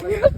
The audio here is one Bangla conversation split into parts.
Oh, yeah.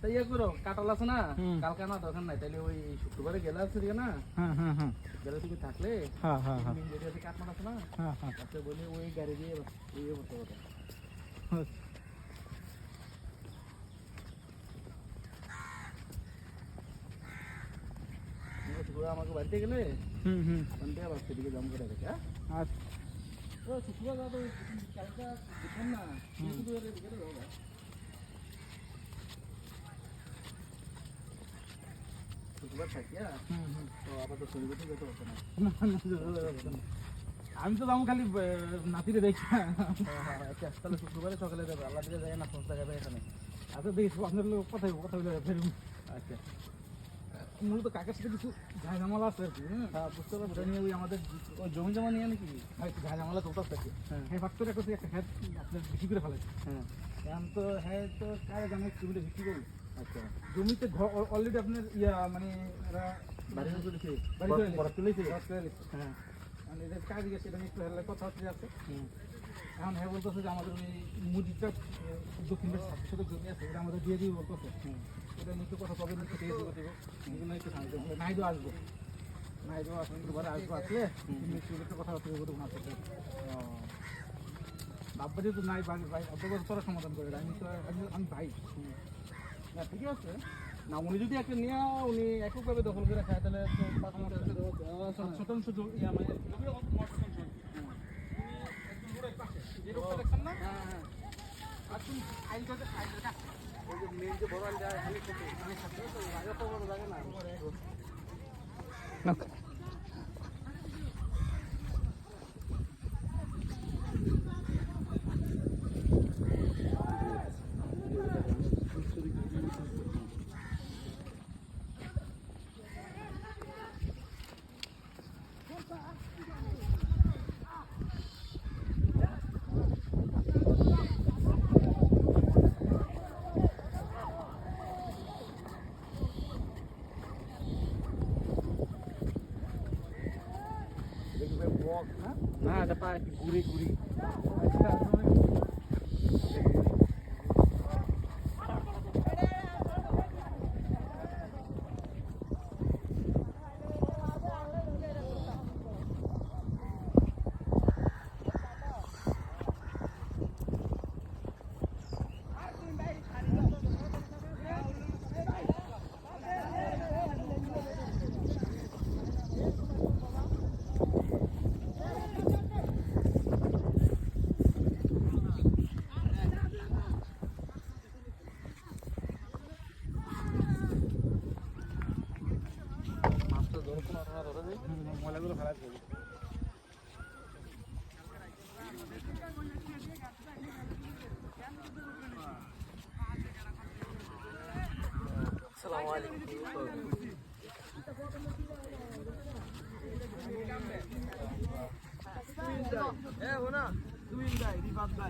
তাই ইয়ে করো কাটাল আছে না? কালকে না দরকার নাই তাহলে ওই শুক্রবারে গেলে আছে না? হ্যাঁ হ্যাঁ হ্যাঁ। গেলে তুমি থাকলে গেটে আছে না? ওই গাড়ি দিয়ে ইয়ে করতে হবে আমাকে বাড়িতে গেলে? হুম হুম। সন্ধ্যে আবার সেদিকে জম করে রেখে আচ্ছা। শুক্রবার যাব কালকে না শুক্রবারে বিকেলে যাব শুক্রবার থাকিয়া হুম হুম তো আবার তো শনিবার থেকে যেতে হতো না না, না, না, না, না। আমি তো যাব খালি নাতিরে দেখি হ্যাঁ হ্যাঁ আচ্ছা তাহলে শুক্রবারে সকালে যাবে আল্লাহ দিকে যায় না সংস্থা যাবে এখানে আচ্ছা দেখি আপনার লোক কথা কথা বলে ফেরুন আচ্ছা মূলত কাকের সাথে কিছু ঝামেলা আছে আর কি হ্যাঁ হ্যাঁ বুঝতে পারব নিয়ে ওই আমাদের জমি জমা নিয়ে নাকি হ্যাঁ ঝামেলা চলতে থাকে হ্যাঁ হ্যাঁ ফাট একটা হ্যাঁ আপনার বেশি করে ফেলে হ্যাঁ এখন তো হ্যাঁ তো কারে জানে জমিটা বিক্রি করব আচ্ছা। জমিতে অলরেডি আপনার ইয়া মানে এরা বাড়ি বাড়ি তুলেছে নিছে। হ্যাঁ। মানে কাজ গেছে এটা একটু হেলার কথা হচ্ছে আছে। হুম। এখন হ্যাঁ বলতেছে যে আমাদের ওই মুদিটা দক্ষিণ জমি আছে এটা আমাদের দিয়ে দিবি বলতেছে। এটা নিয়ে কথা কবে নিচ্ছে দিয়ে দেবো দেবো এগুলো একটু শান্তি হবে আসব। আসব ঘরে আসব আসলে। একটু কথা বলতে সাথে যেহেতু নাই ভাই ভাই অত বছর সমাধান করে আমি তো আমি ভাই। না ঠিকই আছে। না উনি যদি একটা নিয়ে উনি এককভাবে দখল করে খায় তাহলে তো সাত শতাংশ ইয়া মানে জমির Walk, huh? Nah, the park. Guri, guri. ময়লাগুলো ফেলা যাবে আসসালামু আলাইকুম এ রিফাত ভাই।